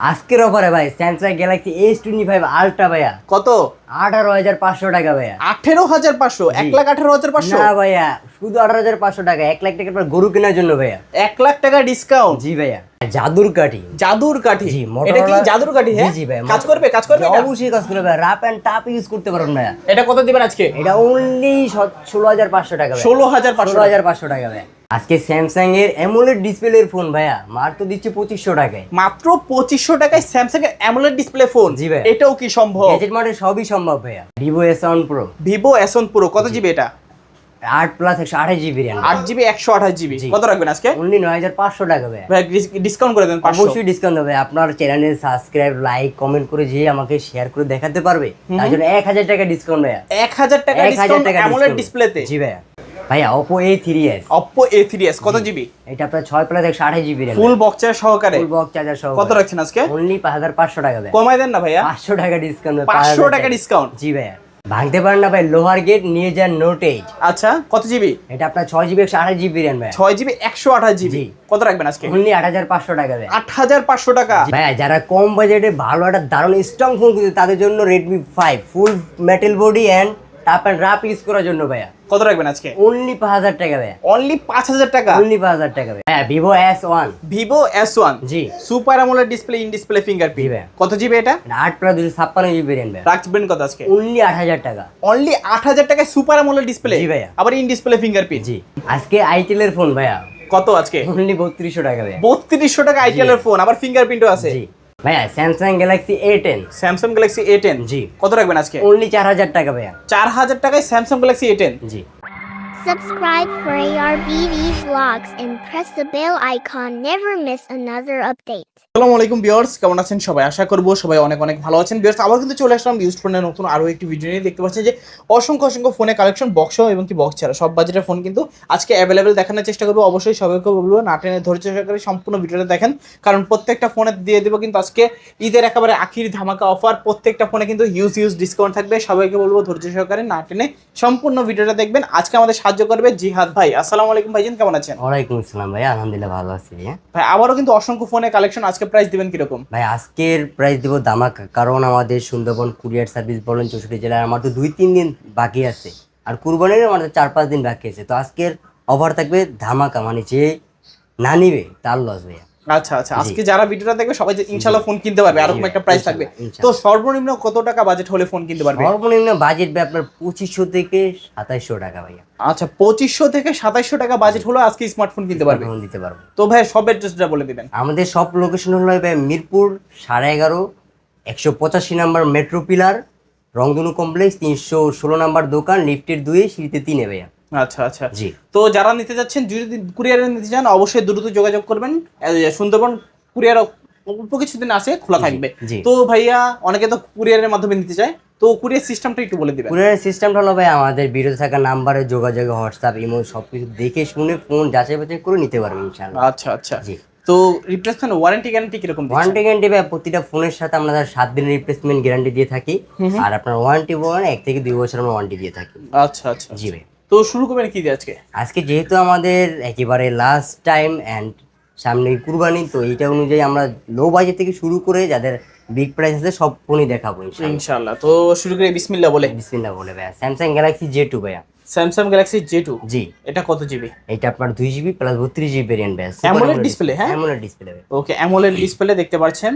আজকের অফারে ভাই Samsung Galaxy S twenty five ultra ভাইয়া। কত? আঠারো হাজার পাঁচশো টাকা ভাইয়া। আঠেরো হাজার পাঁচশো? এক লাখ আঠারো হাজার পাঁচশো? না ভাইয়া শুধু আঠারো হাজার পাঁচশো টাকা এক লাখ টাকার পর গরু কেনার জন্য ভাইয়া। এক লাখ টাকা ডিসকাউন্ট জি ভাইয়া জাদুর কাঠি। জাদুর কাঠি? জি, এটা কি জাদুর কাঠি হ্যাঁ? জি, ভাই, কাজ করবে কাজ করবে অবশ্যই কাজ করবে রাপ অ্যান্ড টাপ ইউজ করতে পারবেন ভাইয়া। এটা কত দিবেন আজকে? এটা অনলি ষোলো হাজার পাঁচশো টাকা। ষোলো হাজার পাঁচশো হাজার পাঁচশো টাকা ভাইয়া। আজকে স্যামসাং এর অ্যামোলেড ডিসপ্লের ফোন ভাইয়া মার তো দিচ্ছে পঁচিশশো টাকায়। মাত্র পঁচিশশো টাকায় স্যামসাং এর অ্যামোলেড ডিসপ্লে ফোন। জি ভাই। এটাও কি সম্ভব? গ্যাজেট মডেল সবই সম্ভব ভাইয়া। Vivo S one pro Vivo এসন pro কত জিবি এটা? আট প্লাস একশো আঠাশ জিবি র্যাম আট জিবি একশো আঠাশ জিবি কত রাখবেন আজকে? অনলি নয় হাজার পাঁচশো টাকা ভাইয়া। ভাই ডিসকাউন্ট করে পাঁচশো। অবশ্যই ডিসকাউন্ট হবে আপনার চ্যানেলে সাবস্ক্রাইব লাইক কমেন্ট করে যে আমাকে শেয়ার করে দেখাতে পারবে। তার জন্য এক হাজার টাকা ডিসকাউন্ট ভাইয়া। এক হাজার টাকা এক হাজার টাকা ডিসপ্লেতে জি ভাইয়া। ভাইয়া Oppo A three S Oppo A three S কত জিবি এটা আপনার ছয় প্লাস একশো আঠাশ জিবি র্যাম ফুল বক্সের সহকারে? ফুল বক্স চার্জার সহ কত রাখছেন আজকে? অনলি পাঁচ হাজার পাঁচশো টাকা ভাইয়া। কমাই দেন না ভাইয়া। পাঁচশো টাকা ডিসকাউন্ট পাঁচশো টাকা। ডিসকাউন্ট জি ভাইয়া। ভাঙতে পারেন না ভাই লোহার গেট নিয়ে যান নোট এইট আচ্ছা কত জিবি এটা আপনার ছয় জিবি একশো আঠাশ জিবি র্যাম ভাইয়া। ছয় জিবি একশো আঠাশ জিবি কত রাখবেন আজকে? অনলি আট হাজার পাঁচশো টাকা ভাইয়া। আট হাজার পাঁচশো টাকা। ভাইয়া যারা কম বাজেটে ভালো একটা দারুণ স্ট্রং ফোন কিনছে তাদের জন্য Redmi five full metal body and tap and wrap use করার জন্য ভাইয়া। কত রাখবেন আজকে? অনলি পাঁচ হাজার টাকা ভাইয়া। অনলি পাঁচ হাজার টাকা? অনলি পাঁচ হাজার টাকা ভাইয়া। হ্যাঁ Vivo S one Vivo S one G. Super AMOLED display in display fingerprint. কত জিবি এটা? এটা আট প্লাস দুশো ছাপ্পান্ন জিবি র্যাম ভাইয়া। রাখবেন কত আজকে? অনলি আট হাজার টাকা। অনলি আট হাজার টাকায় সুপার অ্যামোলেড ডিসপ্লে জি ভাইয়া। আবার ইন ডিসপ্লে ফিঙ্গারপ্রিন্ট জি। আজকে আইটেল এর ফোন ভাইয়া। কত আজকে? অনলি বত্রিশশো টাকা ভাইয়া। বত্রিশশো টাকা আইটেল এর ফোন আবার ফিঙ্গারপ্রিন্টও আছে? জি। ভাইয়া Samsung Galaxy A ten Samsung Galaxy A ten জি। কত রাখবেন আজকে? অনলি চার হাজার টাকা ভাইয়া। চার হাজার টাকায় স্যামসাং গ্যালাক্সি এ টেন জি। Subscribe for ARBV vlogs and press the bell icon. Never miss another update. আসসালামু আলাইকুম ভিউয়ার্স, কেমন আছেন? সবাই আশা করব সবাই অনেক অনেক ভালো আছেন। ভিউয়ার্স, আবার কিন্তু চলে আসলাম ইউজ ফোনের নতুন আরও একটি ভিডিও নিয়ে। দেখতে পাচ্ছেন যে অসংখ্য অসংখ্য ফোনে কালেকশন বক্স এবং কি বক্স ছাড়া। সব বাজেটের ফোন কিন্তু আজকে অ্যাভেলেবেল দেখানোর চেষ্টা করব। অবশ্যই সবাইকে বলব, না টেনে ধৈর্য সহকারে সম্পূর্ণ ভিডিওটা দেখেন। কারণ প্রত্যেকটা ফোনে দিয়ে দেবো কিন্তু আজকে ঈদের একেবারে আখির ধামাকা অফার প্রত্যেকটা ফোনে কিন্তু হিউজ হিউজ ডিসকাউন্ট থাকবে। সবাইকে বলব ধৈর্য সহকারে না টেনে সম্পূর্ণ ভিডিওটা দেখবেন। আজকে আমাদের সাহায্য করবে জিহাদ ভাই। আসসালামু আলাইকুম ভাইজান কেমন আছেন? ওয়ালাইকুম আসসালাম ভাই আলহামদুলিল্লাহ ভালো আছি ভাইয়া ভাই আবারও কিন্তু অসংখ্য ফোনে কালেকশন আজকে প্রাইস দিবেন কীরকম? ভাই আজকের প্রাইস দেবো দামাকা কারণ আমাদের সুন্দরবন কুরিয়ার সার্ভিস বলেন চৌষট্টি জেলায় আমার তো দুই তিন দিন বাকি আছে। আর কুরবানির আমাদের চার পাঁচ দিন বাকি আছে। তো আজকের অফার থাকবে ধামাকা মানে যে না নিবে তার লস ভাইয়া। আচ্ছা আচ্ছা। আজকে যারা ভিডিওটা দেখবে সবাই যে ইনশাল্লাহ ফোন কিনতে পারবে এরকম একটা প্রাইস থাকবে। তো সর্বনিম্ন কত টাকা বাজেট হলে ফোন কিনতে পারবে? সর্বনিম্ন বাজেট ভাই আপনার পঁচিশশো থেকে সাতাইশশো টাকা ভাইয়া। আচ্ছা পঁচিশশো থেকে সাতাইশশো টাকা বাজেট হলে আজকে স্মার্টফোন কিনতে পারবে। ফোন দিতে পারব। তো ভাই সব অ্যাড্রেসটা বলে দিবেন। আমাদের সব লোকেশন হলো ভাই মিরপুর সাড়ে এগারো একশো পঁচাশি নাম্বার মেট্রো পিলার রংধনু কমপ্লেক্স তিনশো ষোলো নাম্বার দোকান লিফটের দুয়ে সিঁড়িতে তিনে ভাইয়া। আচ্ছা আচ্ছা। জি। তো যারা নিতে যাচ্ছেন যদি কুরিয়ারে নিতে চান অবশ্যই দ্রুত যোগাযোগ করবেন। সুন্দরবন কুরিয়ার অল্প কিছুদিন আছে খোলা থাকবে। তো ভাইয়া অনেকে তো কুরিয়ারের মাধ্যমে নিতে চায়। তো কুরিয়ার সিস্টেমটা একটু বলে দিবেন। কুরিয়ার সিস্টেমটা হলো ভাই আমাদের ভিডিওতে থাকা নাম্বারে যোগাযোগে হোয়াটসঅ্যাপ ইমো সব কিছু দেখে শুনে ফোন যাচাই বাছাই করে নিতে পারবেন ইনশাআল্লাহ। আচ্ছা আচ্ছা। জি। তো রিপ্লেসমেন্ট ওয়ারেন্টি গ্যারান্টি কীরকম? ওয়ারেন্টি গ্যারান্টি ভাই প্রতিটা ফোনের সাথে আমরা সাত দিনের রিপ্লেসমেন্ট গ্যারান্টি দিয়ে থাকি। আর আপনার ওয়ারেন্টি বলেন এক থেকে দুই বছর আমরা ওয়ারেন্টি দিয়ে থাকি। আচ্ছা আচ্ছা জি ভাই তো শুরু করবেন কি আজকে? আজকে যেহেতু আমাদের একেবারে লাস্ট টাইম অ্যান্ড সামনে কুরবানি তো এইটা অনুযায়ী আমরা লো বাজেট থেকে শুরু করে যাদের বিগ প্রাইস আছে সব ফোনই দেখাবো ইনশাআল্লাহ। তো শুরু করে বিসমিল্লাহ বলে। বিসমিল্লাহ বলে ভাইয়া। স্যামসাং গ্যালাক্সি জে টু ভাইয়া। স্যামসাং গ্যালাক্সি জে টু জি। এটা কত জিবি এটা আপনার দুই জিবি প্লাস বত্রিশ জিবি ভেরিয়েন্ট ভাইয়া। AMOLED ডিসপ্লে হ্যাঁ? AMOLED display okay AMOLED display দেখতে পাচ্ছেন।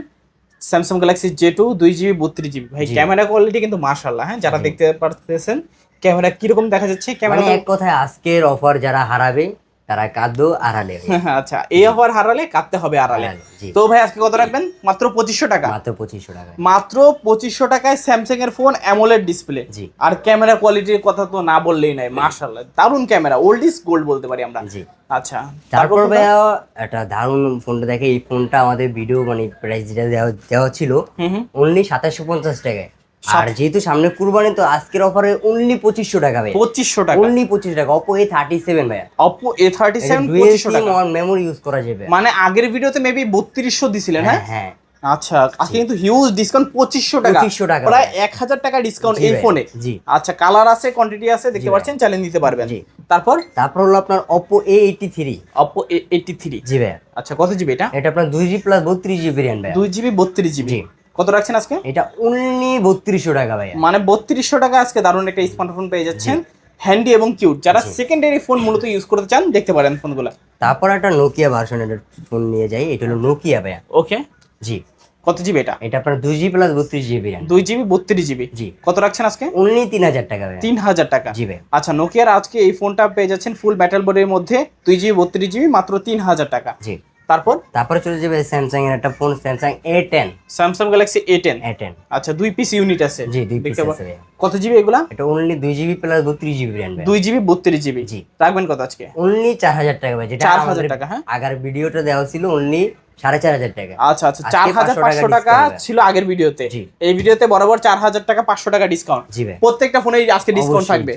স্যামসাং গ্যালাক্সি জে টু দুই জিবি বত্রিশ জিবি ভাই ক্যামেরা কোয়ালিটি কিন্তু মাশাআল্লাহ হ্যাঁ? যারা দেখতে পারতেছেন ক্যামেরা কীরকম দেখা যাচ্ছে? ক্যামেরা মানে এক কথায় আজকের অফার যারা হারাবে তারা কাঁদো আড়ালে আচ্ছা এই অফার হারালে কাঁদতে হবে আড়ালে। তো ভাই আজকে কত রাখবেন? মাত্র পঁচিশশো টাকা। মাত্র পঁচিশশো টাকা মাত্র পঁচিশশো টাকায় স্যামসাং এর ফোন অ্যামোলেড ডিসপ্লে জি। আর ক্যামেরা কোয়ালিটির কথা তো না বললেই নাই মাশাআল্লাহ দারুণ ক্যামেরা ওল্ড ইজ গোল্ড বলতে পারি আমরা। জি। আচ্ছা তারপর ভাইয়া একটা দারুণ ফোনটা দেখে এই ফোনটা আমাদের ভিডিও মানে প্রাইস যেটা দেওয়া দেওয়া ছিল অনলি সাতাশশো পঞ্চাশ টাকায়। আর যেহেতু সামনে কুরবানি তো আজকের অফারে অনলি পঁচিশশো টাকা ভাই পঁচিশশো টাকা। অনলি পঁচিশ টাকা। অপো এ থার্টি সেভেন ভাইয়া অপো এ থার্টি সেভেন পঁচিশশো টাকা। মেমোরি ইউজ করা যাবে। মানে আগের ভিডিওতে মেবি বত্রিশশো দিছিলেন হ্যাঁ? হ্যাঁ হ্যাঁ। আচ্ছা আজকে কিন্তু হিউজ ডিসকাউন্ট পঁচিশশো টাকা। 2500 টাকা প্রায় এক হাজার টাকা ডিসকাউন্ট এই ভাই, ফোনে জি। আচ্ছা কালার আছে কোয়ান্টিটি আছে দেখতে ভাই। পাচ্ছেন চালিয়ে নিতে পারবেন। জি। তারপর? তারপর হলো আপনার Oppo A eighty three Oppo eighty three জি ভাই আচ্ছা কত জিবি এটা? এটা আপনার দুই জি প্লাস বত্রিশ জিবি র্যাম ভাই দুই জিবি বত্রিশ জিবি। কত রাখছেন আজকে? এটা অনলি বত্রিশশো টাকা ভাই মানে বত্রিশশো টাকা আজকে দারুণ একটা স্মার্টফোন পেয়ে যাচ্ছেন। হ্যান্ডি এবং কিউট যারা সেকেন্ডারি ফোন মূলত ইউজ করতে চান দেখতে পারেন ফোনগুলো তারপর একটা নোকিয়া ভার্সনের ফোন নিয়ে যাই। এটা হলো নোকিয়া ভাইয়া। ওকে জি। কত জিবি এটা? এটা আপনার দুই জি প্লাস বত্রিশ জিবি দুই জিবি বত্রিশ জিবি জি। কত রাখছেন আজকে? অনলি তিন হাজার টাকা তিন হাজার টাকা। জি ভাই আচ্ছা নোকিয়ার আজকে এই ফোনটা পেয়ে যাচ্ছেন ফুল ব্যাটাল বোর্ডের মধ্যে দুই জিবি বত্রিশ জিবি মাত্র তিন হাজার টাকা। জি। তারপর? তারপরে চলে যাবে স্যামসাং এর একটা phone Samsung A ten Samsung Galaxy A ten A ten আচ্ছা দুই পিস ইউনিট আছে। জি দুই পিস আছে। কত জিবি এগুলা? এটা অনলি দুই জিবি প্লাস বত্রিশ জিবি র্যাম দুই জিবি বত্রিশ জিবি জি। রাখবেন কত আজকে? অনলি চার হাজার টাকা ভাই যেটা 4000 আমাদের টাকা, হ্যাঁ? আগের ভিডিওটা দেওয়া ছিল অনলি সাড়ে চার হাজার টাকা। আচ্ছা আচ্ছা চার হাজার পাঁচশো টাকা ছিল আগের ভিডিওতে। এই ভিডিওতে বরাবর চার হাজার টাকা পাঁচশো টাকা ডিসকাউন্ট জি প্রত্যেকটা ফোনে আজকে ডিসকাউন্ট থাকবে।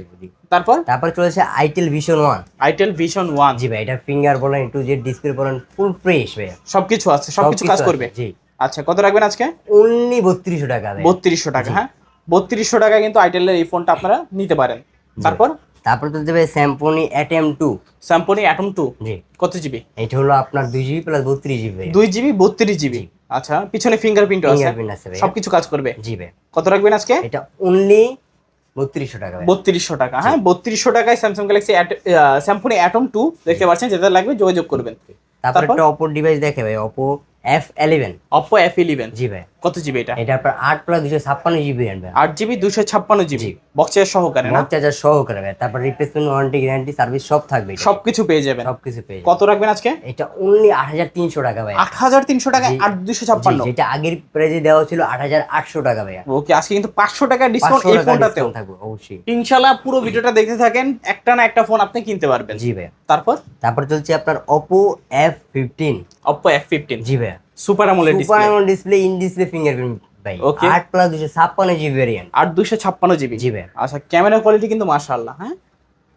তারপর? তারপর চলেছে itel vision one itel vision one জি ভাই এটা ফিঙ্গার বলেন যে ডিসপ্লে বলেন ফুল ফ্রেশ ভাই। সবকিছু আছে সবকিছু কাজ করবে। জি। আচ্ছা কত রাখবেন আজকে? অনলি বত্রিশশো টাকা বত্রিশশো টাকা হ্যাঁ? বত্রিশশো টাকা কিন্তু আইটেলের এই ফোনটা আপনারা নিতে পারেন। তারপর? তারপর তো দেবে Symphony M two Symphony Atom two জি। কত জিবি এটা হলো আপনার দুই জিবি প্লাস বত্রিশ জিবি দুই জিবি বত্রিশ জিবি আচ্ছা পিছনে ফিঙ্গারপ্রিন্ট আছে। সবকিছু কাজ করবে? জি ভাই কত রাখবেন আজকে? এটা অনলি বত্রিশশো টাকা বত্রিশশো টাকা। হ্যাঁ বত্রিশশো টাকায় Samsung Galaxy Symphony Atom two দেখতে পাচ্ছেন যেটা লাগবে যোগাযোগ করবেন। তারপর? একটা অপো ডিভাইস দেখে ভাই Oppo F eleven Oppo F eleven জি ভাই কত জিবি এটা? এটা আপনার আট প্লাস দুশো ছাপ্পান্ন জিবি ভাই। আট জিবি দুশো ছাপ্পান্ন জিবি বক্সের সহকারে না? চার্জার সহকারে ভাই। তারপর রিপ্লেসমেন্ট ওয়ারেন্টি গ্যারান্টি সার্ভিস সব থাকবে। সবকিছু পেয়ে যাবেন। সবকিছু পেয়ে কত রাখবেন আজকে? এটা অনলি আট হাজার তিনশো টাকা ভাই। আট হাজার তিনশো টাকা। আট দুশো ছাপ্পান্ন। যেটা আগের প্রাইজে দেওয়া ছিল আট হাজার আটশো টাকা ভাইয়া ওকে আজকে কিন্তু পাঁচশো টাকা ডিসকাউন্ট এই টাকা ফোনটাতেও। থাকবে অবশ্যই। ইনশাল্লাহ পুরো ভিডিওটা দেখতে থাকেন। একটা না একটা ফোন আপনি কিনতে পারবেন। জি ভাই। তারপর? তারপর চলছে আপনার ফিফটিন অপো এফ ফিফটিন জি ভাইয়া। সুপার আমলের super AMOLED display in display fingerprint ভাই। Okay. আট প্লাস দুশো ছাপ্পান্ন জিবি ভ্যারিয়েন্ট আর দুশো ছাপ্পান্ন জিবি জি ভাইয়া আচ্ছা ক্যামেরা কোয়ালিটি কিন্তু মাশাআল্লাহ হ্যাঁ?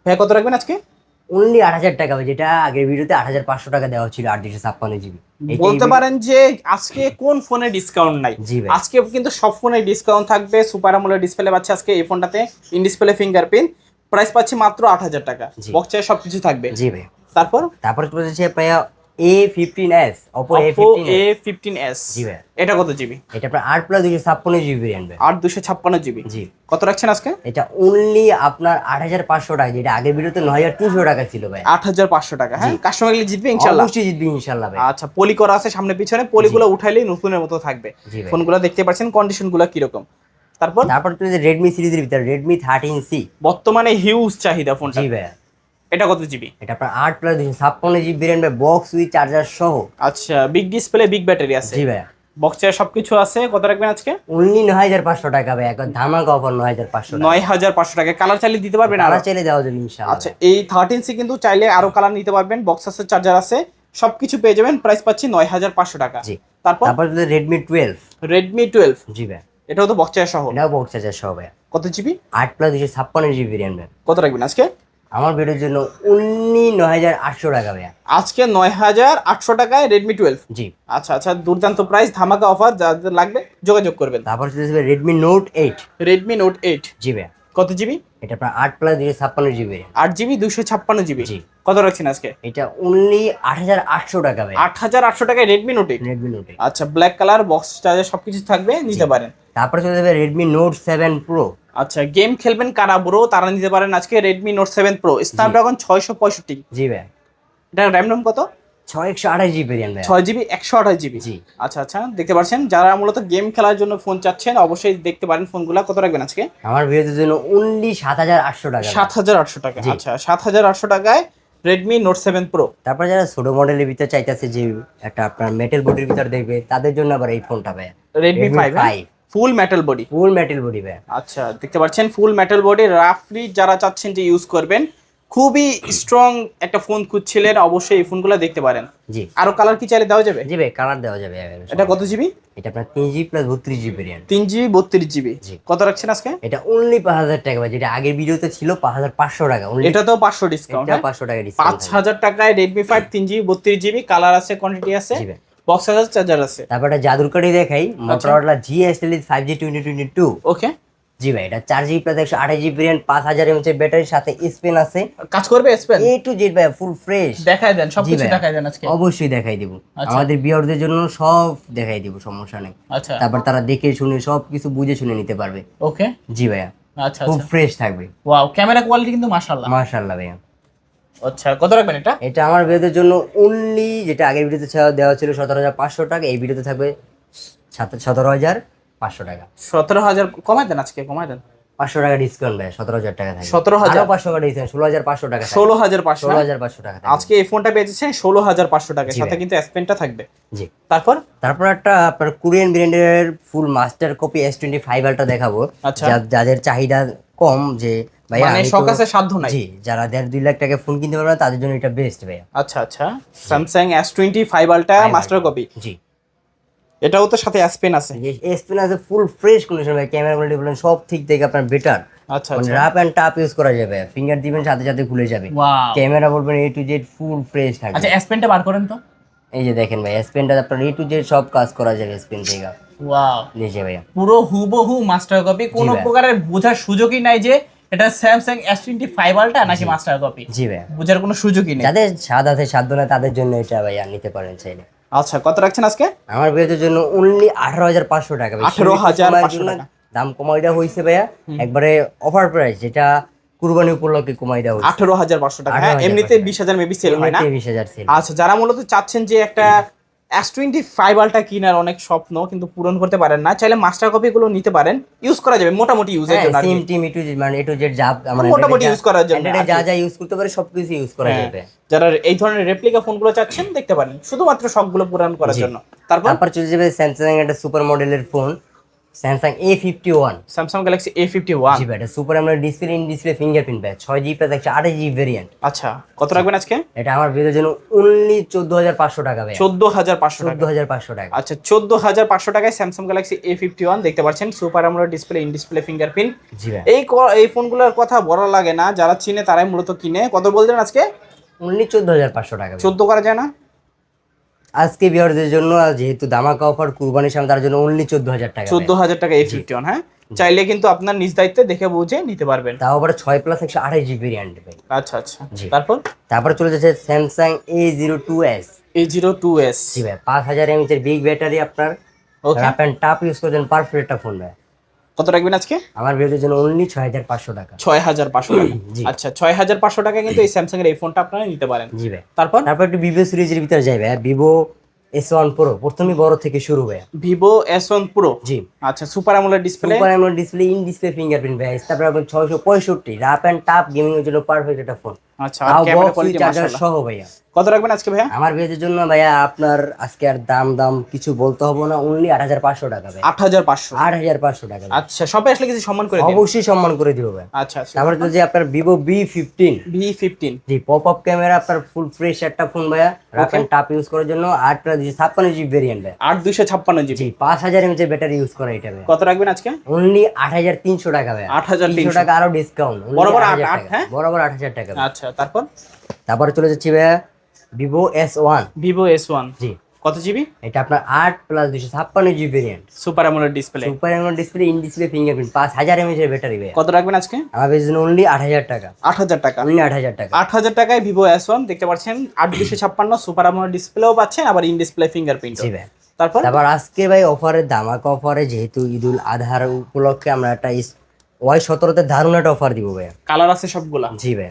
ভাইয়া কত রাখবেন আজকে? অনলি আট হাজার টাকা ভাই যেটা আগের ভিডিওতে আট হাজার পাঁচশো টাকা দেওয়া ছিল আট দুশো ছাপ্পান্ন জিবি বলতে পারেন যে আজকে কোন ফোনে ডিসকাউন্ট নাই। জি ভাই। আজকে কিন্তু সব ফোনে ডিসকাউন্ট থাকবে সুপার আমলের ডিসপ্লে পাচ্ছে আজকে এই ফোনটাতে ইন ডিসপ্লে ফিঙ্গারপ্রিন্ট প্রাইস পাচ্ছি মাত্র আট হাজার টাকা। জি। বক্সে সবকিছু থাকবে। জি ভাই। তারপর? তারপর চলেছে প্রায় A fifteen S Oppo A Oppo fifteen A fifteen S জি ভাই এটা কত জিবি এটা আপনার আট প্লাস দুশো ছাপ্পান্ন জিবি ভ্যারিয়েন্ট ভাই আট দুশো জিবি জি। কত রাখছেন আজকে? এটা অনলি আপনার আট হাজার পাঁচশো টাকা যেটা আগের ভিডিওতে নয় হাজার তিনশো টাকা ছিল ভাই আট হাজার পাঁচশো টাকা হ্যাঁ? কাস্টমার গেলে জিতবে ইনশাল্লাহ? অবশ্যই জিতবি ইনশাল্লাহ ভাই আচ্ছা পলি করা আছে সামনে পিছনে পলিগুলো উঠাইলেই নতুনের মতো থাকবে। ফোনগুলো দেখতে পাচ্ছেন কন্ডিশনগুলো কীরকম। তারপর? তারপর চলেছে রেডমি সিরিজের ভিতরে রেডমি থার্টিন সি বর্তমানে হিউজ চাহিদা ফোনটা জি ভাই এটা কত জিবি এটা আপনার আট প্লাস দুশো ছাপ্পান্ন জিবি ভ্যারিয়েন্ট ভাই বক্স উইথ চার্জার সহ। আচ্ছা বিগ ডিসপ্লে বিগ ব্যাটারি আছে। জি ভাই বক্সে সবকিছু আছে কত রাখবেন আজকে? অনলি নয় হাজার পাঁচশো টাকা ভাই এখন ধামাকা অফার নয় হাজার পাঁচশো টাকা। নয় হাজার পাঁচশো টাকা। কালার চাইলে দিতে পারবেন আর? চাইলে দেওয়া যাবে ইনশাল্লাহ আচ্ছা এই থার্টিন সি কিন্তু চাইলে আরও কালার নিতে পারবেন। বক্স আছে চার্জার আছে সবকিছু পেয়ে যাবেন। প্রাইস পাচ্ছি নয় হাজার পাঁচশো টাকা। জি। তারপর? তারপর রেডমি টুয়েলভ রেডমি টুয়েলভ জি ভাই এটাও তো বক্সে সহ। এটাও বক্স চার্জার সহ ভাই কত জিবি আট প্লাস দুশো ছাপ্পান্ন জিবি ভ্যারিয়েন্ট ভাই কত রাখবেন আজকে? আমার ভিডিওর জন্য উনি নয় হাজার আটশো টাকা ভাইয়া। আজকে নয় হাজার আটশো টাকায় রেডমি টুয়েলভ জি। আচ্ছা আচ্ছা দুর্দান্ত প্রাইস ধামাকা অফার যাদের লাগবে যোগাযোগ করবেন। তারপর চলে আসবে Redmi note eight Redmi note eight জি ভাই কত জিবি এটা প্রায় আট প্লাস দুশো ছাপ্পান্ন জিবি আট জিবি দুশো ছাপ্পান্ন জিবি জি। কত রাখছেন আজকে? এটা অনলি আট হাজার আটশো টাকা আট হাজার আটশো টাকায় Redmi note eight Redmi note eight আচ্ছা ব্ল্যাক কালার বক্স চার্জার সবকিছু থাকবে নিতে পারেন। তারপরে চলে যাবে রেডমি নোট সেভেন প্রো আচ্ছা গেম খেলবেন কারা বুড়ো তারা নিতে পারেন আজকে Redmi note seven pro Snapdragon ছয়শো পঁয়ষট্টি। জি ভাই। এটা র্যাম রোম কত? ছয় একশো আঠাশ জিবি ভাই। ছয় জিবি একশো আঠাশ জিবি জি। আচ্ছা আচ্ছা দেখতে পাচ্ছেন যারা মূলত গেম খেলার জন্য ফোন চাচ্ছেন অবশ্যই দেখতে পারেন ফোনগুলো কত রাখবেন আজকে? আমার ভিডিওর জন্য অনলি সাত হাজার আটশো টাকা। সাত হাজার আটশো টাকা। আচ্ছা সাত হাজার আটশো টাকায় রেডমি নোট সেভেন প্রো তারপর যারা ছোট মডেলের ভিতর চাইতেছে যে একটা আপনার মেটেল বডির ভিতর দেখবে তাদের জন্য আবার এই ফোনটা ভাই। Redmi Redmi five five। Full metal body full metal body ভাই। আচ্ছা দেখতে পাচ্ছেন ফুল মেটাল বডি রাফলি যারা চাচ্ছেন যে ইউজ করবেন খুবই স্ট্রং একটা ফোন খুঁজছিলেন অবশ্যই এই ফোনগুলো দেখতে পারেন। জি। আরও কালার কি চাইলে দেওয়া যাবে? জি ভাই কালার দেওয়া যাবে এটা কত জিবি এটা আপনার তিন জিবি প্লাস বত্রিশ জিবি ভ্যারিয়েন্ট তিন জিবি বত্রিশ জিবি জি। কত রাখছেন আজকে? এটা অনলি পাঁচ হাজার টাকা ভাই যেটা আগের ভিডিওতে ছিল পাঁচ হাজার পাঁচশো টাকা। এটা তো পাঁচশো ডিসকাউন্ট এটা পাঁচশো টাকা পাঁচ ডিসকাউন্ট হাজার টাকায় রেডমি ফাইভ তিন জিবি বত্রিশ জিবি কালার আছে কোয়ান্টিটি আছে? জি ভাই। বক্স চার্জার আছে। তারপর একটা জাদুর কাঠি দেখাই Motorola G S L five G twenty twenty two okay জি ভাই এটা চার জিবি প্লাস একশো আঠাশ জিবি পাঁচ হাজার ব্যাটারির সাথে স্পেন আছে। কাজ করবে স্পেন এ টু জেড ভাই ফুল ফ্রেশ দেখাই দেন জি সবকিছু ভাই। দেখাই দেন আজকে। অবশ্যই দেখাই দিব। আচ্ছা। আমাদের বিয়ারদের জন্য সব দেখাই দিব সমস্যা নেই। আচ্ছা। তারপর তারা দেখে শুনে সব কিছু বুঝে শুনে নিতে পারবে। ওকে জি ভাইয়া। আচ্ছা খুব আচ্ছা। ফ্রেশ থাকবে। ওয়াও ক্যামেরা কোয়ালিটি কিন্তু মাশাআল্লাহ। মাশাআল্লাহ ভাইয়া। আচ্ছা কত রাখবেন এটা? এটা আমার ভিডিওদের জন্য অনলি যেটা আগের ভিডিওতে দেওয়া ছিল সতেরো হাজার পাঁচশো টাকা এই ভিডিওতে থাকবে সতেরো হাজার পাঁচশো টাকা। সতেরো হাজার কমাই দেন আজকে কমাই দেন। পাঁচশো টাকা ডিসকাউন্ট ভাই সতেরো হাজার টাকা 17,000 আরও পাঁচশো টাকা ডিসকাউন্ট ষোলো হাজার পাঁচশো টাকা ষোলো হাজার পাঁচশো ষোলো হাজার পাঁচশো টাকা আজকে এই ফোনটা পেয়েছেন ষোলো হাজার পাঁচশো টাকা সাথে কিন্তু এস থাকবে। জি। তারপর? তারপর একটা আপনার কোরিয়ান ব্র্যান্ডের full master copy S twenty five ultra দেখাবো। আচ্ছা। যাদের চাহিদা কম যে মানে শখ আছে সাধ্য নাই? জি যারা দেড় দুই লাখ টাকা ফোন কিনতে পারবে তাদের জন্য এটা বেস্ট ভাইয়া। আচ্ছা আচ্ছা। Samsung S twenty five ultra master copy জি। এটাও তো সাথে এস পেন আছে। এস পেন আছে ফুল ফ্রেশ কন্ডিশন ভাই ক্যামেরা কোয়ালিটি বলেন সব ঠিক থেকে আপনার বেটার আচ্ছা মানে আচ্ছা। রাপ অ্যান্ড টাপ ইউজ করা যাবে ফিঙ্গার দিবেন সাথে সাথে খুলে যাবে। ক্যামেরা বলবেন A to Z full fresh থাকবে। আচ্ছা এস পেনটা বার করেন তো। এই যে দেখেন ভাই এস পেনটা আপনার এ টু জেড সব কাজ করা যাবে এস পেন থেকে ওয়াও নিচে ভাইয়া। পুরো হুবহু মাস্টার কপি কোনো প্রকারের বোঝার সুযোগই নাই যে এটা স্যামসাং এস টোয়েন্টি ফাইভ আলটা নাকি মাস্টার কপি জি ভাইয়া। বোঝার কোনো সুযোগই নেই। যাদের স্বাদ আছে সাধ্য না তাদের জন্য এটা ভাইয়া নিতে পারেন চাইলে। আচ্ছা কত রাখছেন আজকে? আমার বিয়ের জন্য অনলি আঠারো হাজার পাঁচশো টাকা ভাই। 18,500 সময়ের জন্য টাকা। দাম কমাই দেওয়া হয়েছে ভাইয়া। একবারে অফার প্রাইস যেটা কুরবানি উপলক্ষে কমাই দেওয়া আঠারো হাজার পাঁচশো টাকা। হ্যাঁ এমনিতে বিশ হাজার মেবি সেল হয় না। বিশ হাজার সেল আচ্ছা যারা মূলত চাচ্ছেন যে একটা এস টোয়েন্টি ফাইভ আলটা কিনার অনেক স্বপ্ন কিন্তু পূরণ করতে পারেন না। চাইলে মাস্টার কপি গুলো নিতে পারেন। ইউজ করা যাবে মোটামুটি ইউজের জন্য আর কি। সিম টিম টু মানে এ টু জেড যা আমরা মোটামুটি ইউজ করার জন্য এ। যা যা ইউজ করতে পারে সবকিছু ইউজ করা হ্যাঁ, যাবে। যারা এই ধরনের রেপ্লিকা ফোনগুলো চাচ্ছেন দেখতে পারেন। শুধুমাত্র শখগুলো পূরণ করার জন্য। তারপর? তারপর চলে যাবে স্যামসাং একটা সুপার মডেলের phone Samsung A fifty one Samsung Galaxy A fifty one জি ভাই এটা সুপার আমরা ডিসপ্লে ইন ডিসপ্লে ফিঙ্গারপ্রিন্ট ভাই ছয় জিবি প্লাস একশো আঠাশ জিবি ভেরিয়েন্ট আচ্ছা কত রাখবেন আজকে? এটা আমার বিয়ের জন্য অনলি চোদ্দ হাজার পাঁচশো টাকা ভাই। চোদ্দ হাজার পাঁচশো চোদ্দ টাকা হাজার পাঁচশো টাকা। আচ্ছা চোদ্দ হাজার পাঁচশো টাকায় Samsung Galaxy A fifty one দেখতে পাচ্ছেন সুপার আমরা ডিসপ্লে ইন ডিসপ্লে ফিঙ্গারপ্রিন্ট জি ভাই। এই এই ফোনগুলোর কথা বড় লাগে না যারা চিনে তারাই মূলত কিনে। কত বলছেন আজকে? অনলি চোদ্দ হাজার পাঁচশো টাকা। চোদ্দ করা যায় না? আজকে বিয়ারদের জন্য যেহেতু দামাকা অফার কুরবানির সামনে তার জন্য অনলি চোদ্দ হাজার টাকা চোদ্দ হাজার টাকা এফ ফিফটি ওয়ান হ্যাঁ? চাইলে কিন্তু আপনার নিজ দায়িত্বে দেখে বুঝে নিতে পারবেন। তাও আবার ছয় প্লাস একশো আঠাশ জিবি র্যান্ড আচ্ছা আচ্ছা। তারপর? তারপর চলে যাচ্ছে Samsung A zero two S A zero two S জি ভাই পাঁচ হাজার এমএচ এর বিগ ব্যাটারি আপনার ওকে আপনি অ্যান্ড টাপ ইউজ করছেন পারফেক্ট একটা ফোন ভাই। কত রাখবেন আজকে? আমার বিয়ের জন্য অনলি ছয় হাজার পাঁচশো টাকা। ছয় হাজার পাঁচশো টাকা। আচ্ছা ছয় হাজার পাঁচশো টাকা কিন্তু এই স্যামসাং এর এই ফোনটা আপনারা নিতে পারেন। জি ভাই। তারপর? তারপর একটু ভিভো সিরিজের ভিতরে যাই ভাই। ভিভো এস ওয়ান প্রো প্রথমে বড় থেকে শুরু ভাই। ভিভো এস ওয়ান প্রো জি। আচ্ছা সুপার আমলের display super AMOLED display in display fingerprint ভাই। তারপর আপনার ছয়শো পঁয়ষট্টি রাপ অ্যান্ড টাপ গেমিং এর জন্য পারফেক্ট একটা ফোন আচ্ছা আর ক্যামেরা কোয়ালিটি মাশাআল্লাহ। সহ ভাইয়া। কত রাখবেন আজকে ভাইয়া? আমার বিয়ের জন্য ভাইয়া আপনার আজকে আর দাম দাম কিছু বলতে হবে না অনলি আট হাজার পাঁচশো টাকা ভাই আট হাজার পাঁচশো? আট হাজার পাঁচশো টাকা। আচ্ছা সবাই আসলে কিছু সম্মান করে অবশ্যই সম্মান করে দিব ভাই আচ্ছা আচ্ছা। তারপরে তো যে আপনার Vivo B fifteen V fifteen জি পপ আপ ক্যামেরা আপনার ফুল ফ্রেশ একটা ফোন ভাইয়া। অ্যান্ড টাপ ইউজ করার জন্য আট প্লাস ছাপ্পান্ন জিবি ভেরিয়েন্ট ভাই আট দুইশো ছাপ্পান্ন জিবি পাঁচ হাজার এমএচ ব্যাটারি ইউজ করা এটা ভাই কত রাখবেন আজকে? অনলি আট হাজার তিনশো টাকা ভাই 8,300 টাকা আরও ডিসকাউন্ট বরাবর আট- আট, হ্যাঁ? বরাবর আট হাজার টাকা আচ্ছা তারপর? তারপরে চলে যাচ্ছি ভাইয়া Vivo S one Vivo S one জি। কত জিবি এটা আপনার আট প্লাস দুশো ছাপ্পান্ন জিবি ভেরিয়েন্ট সুপার আমলের ডিসপ্লে সুপার এমন ডিসপ্লে ইন ডিসপ্লে ফিঙ্গারপ্রিন্ট পাঁচ হাজার এমএচ এর ব্যাটারি ভাই কত রাখবেন আজকে? আমার জন্য অনলি আট হাজার টাকা। আট হাজার টাকা। অনলি আট হাজার টাকা। আট হাজার টাকায় ভিভো এস ওয়ান দেখতে পাচ্ছেন আট দুশো ছাপ্পান্ন সুপার আমলের ডিসপ্লেও পাচ্ছেন আবার ইন ডিসপ্লে ফিঙ্গারপ্রিন্ট জি ভাই তারপর? তারপর আজকে ভাই অফারে দামাক অফারে যেহেতু ঈদুল আধার উপলক্ষে আমরা একটা ওয়াই সতেরোতে দারুণ একটা অফার দিব ভাই কালার আছে সবগুলা। জি ভাই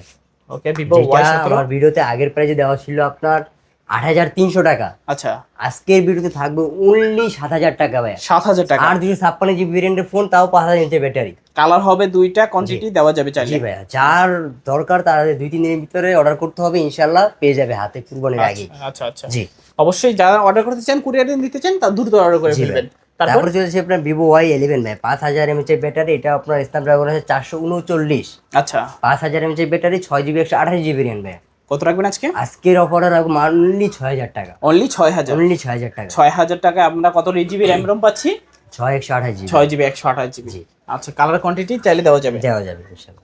ওকে ভিভো ওয়াই আমার ভিডিওতে আগের প্রাইজে দেওয়া ছিল আপনার আট হাজার তিনশো টাকা। আচ্ছা। আজকের ভিডিওতে থাকবে অনলি সাত হাজার টাকা ভাই সাত হাজার টাকা। আর দুশো ছাপ্পান্ন জিবি ভেরিয়েন্টের ফোন তাও পাঁচ হাজার ইঞ্চের ব্যাটারি কালার হবে দুইটা কোয়ান্টিটি দেওয়া যাবে চাইলে। জি ভাইয়া যার দরকার তার দুই তিন দিনের ভিতরে অর্ডার করতে হবে ইনশাল্লাহ পেয়ে যাবে হাতে কুরবানির আগে আচ্ছা আচ্ছা। জি। অবশ্যই যারা অর্ডার করতে চান কুরিয়ার দিতে চান তা দ্রুত অর্ডার করে ফেলবেন। তারপর? চলেছে আপনার ভিভো ওয়াই ইলেভেন ভাই পাঁচ হাজার এমএচ এর ব্যাটারি এটা আপনার স্ন্যাপড্রাগন আছে চারশো উনচল্লিশ। আচ্ছা। পাঁচ হাজার এমএচ এর ব্যাটারি ছয় জিবি একশো আঠাশ জিবি র্যাম ভাই। কত রাখবেন আজকে? আজকের অফারে রাখব মানলি ছয় হাজার টাকা। অনলি ছয় হাজার? অনলি ছয় হাজার টাকা। ছয় হাজার টাকা আমরা কত জিবি র্যাম রোম পাচ্ছি? ছয় একশো আঠাশ জিবি ছয় জিবি একশো আঠাশ জিবি জি। আচ্ছা কালার কোয়ান্টিটি চাইলে দেওয়া যাবে। দেওয়া যাবে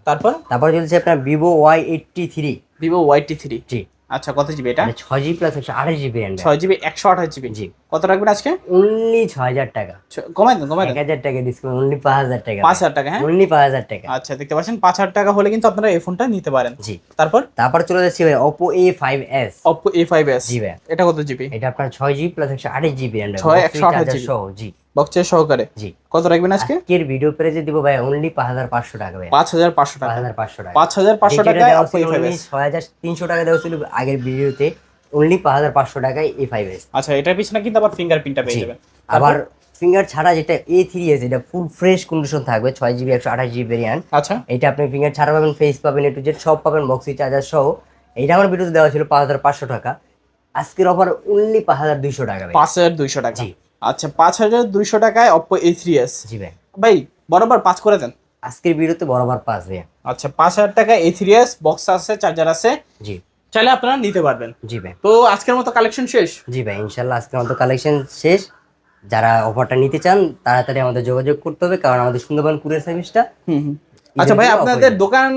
তারপর? তারপর চলছে আপনার Vivo Y eighty three Vivo ওয়াইটি থ্রি জি। আচ্ছা কত জিবি এটা? মানে ছয় জিবি প্লাস একশো আঠাশ জিবি ছয় জিবি একশো আঠাশ জিবি জি। কত রাখবেন আজকে? অনলি ছয় হাজার টাকা। কমাই দেন কমাই এক হাজার টাকা ডিসকাউন্ট অনলি পাঁচ হাজার টাকা। পাঁচ হাজার টাকা হ্যাঁ? অনলি পাঁচ হাজার টাকা। আচ্ছা দেখতে পাচ্ছেন পাঁচ হাজার টাকা হলে কিন্তু আপনারা এই ফোনটা নিতে পারেন। জি। তারপর? তারপর চলে যাচ্ছি ভাই Oppo A five S Oppo A five S জি ভাই। এটা কত জিবি এটা আপনার ছয় জিবি প্লাস একশো আঠাশ জিবি ছয়, একশো আঠাশ সহ জি। বক্সের সহকারে। জি। কত রাখবেন আজকে? আজকের ভিডিও প্রাইসে দিব ভাই অনলি পাঁচ হাজার পাঁচশো টাকা ভাই পাঁচ হাজার পাঁচশো টাকা। হাজার পাঁচশো টাকা। পাঁচ হাজার পাঁচশো যেটা দেওয়া অপো ছিল এ ফাইভ only এস ছয় হাজার তিনশো টাকা দেওয়া ছিল আগের ভিডিওতে অনলি পাঁচ হাজার পাঁচশো টাকায় এ ফাইভ এস আচ্ছা এটার পিছনে কিন্তু আবার ফিঙ্গারপ্রিন্টটা পেয়ে যাবেন। আবার ফিঙ্গার ছাড়া যেটা এ থ্রি এস এটা ফুল ফ্রেশ কন্ডিশন থাকবে ছয় জিবি একশো আঠাশ জিবি ভেরিয়ান্ট আচ্ছা। এটা আপনি ফিঙ্গার ছাড়া পাবেন ফেস পাবেন একটু জেড সব পাবেন বক্সি চার্জার সহ। এইটা আমার ভিডিওতে দেওয়া ছিল পাঁচ হাজার পাঁচশো টাকা। আজকের অফার অনলি পাঁচ হাজার দুইশো টাকা পাঁচ হাজার দুইশো টাকা। আচ্ছা পাঁচ হাজার দুইশো টাকায় অপো এ থ্রি এস জি ভাই। ভাই বরাবর পাঁচ করে দেন। আজকের ভিডিওতে বরাবর পাঁচ ভাই আচ্ছা পাঁচ হাজার টাকা এ থ্রি এস বক্স আছে চার্জার আছে। জি। চাইলে আপনারা নিতে পারবেন। জি ভাই। তো আজকের মতো কালেকশন শেষ? জি ভাই ইনশাল্লাহ আজকের মতো কালেকশন শেষ। যারা অফারটা নিতে চান তাড়াতাড়ি আমাদের যোগাযোগ করতে হবে কারণ আমাদের সুন্দরবন কুরিয়ার সার্ভিসটা আচ্ছা ভাই আপনাদের দোকান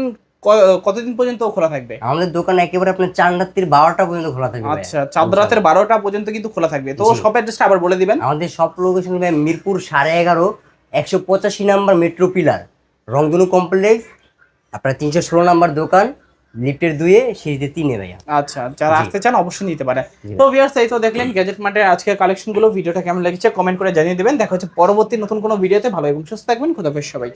কতদিন পর্যন্ত খোলা থাকবে? আমাদের দোকান একেবারে আপনার চার রাত্রির বারোটা পর্যন্ত খোলা থাকবে। আচ্ছা চাঁদ রাতের বারোটা পর্যন্ত কিন্তু খোলা থাকবে। তো। সব অ্যাড্রেসটা আবার বলে দিবেন। আমাদের সব লোকেশন মিরপুর সাড়ে এগারো একশো পঁচাশি number metro pillar Rongdhonu complex আপনার তিনশো ষোলো নাম্বার দোকান লিফটের দুয়ে সিঁড়িতে তিনে ভাইয়া। আচ্ছা যারা আসতে চান অবশ্যই নিতে পারেন। জি। তো ভিউয়ার্স এই তো দেখলেন গ্যাজেট মার্টের আজকের কালেকশনগুলো ভিডিওটা কেমন লেগেছে কমেন্ট করে জানিয়ে দিবেন। দেখা হচ্ছে পরবর্তী নতুন কোনো ভিডিওতে ভালো এবং সুস্থ থাকবেন খুদাফেজ সবাইকে।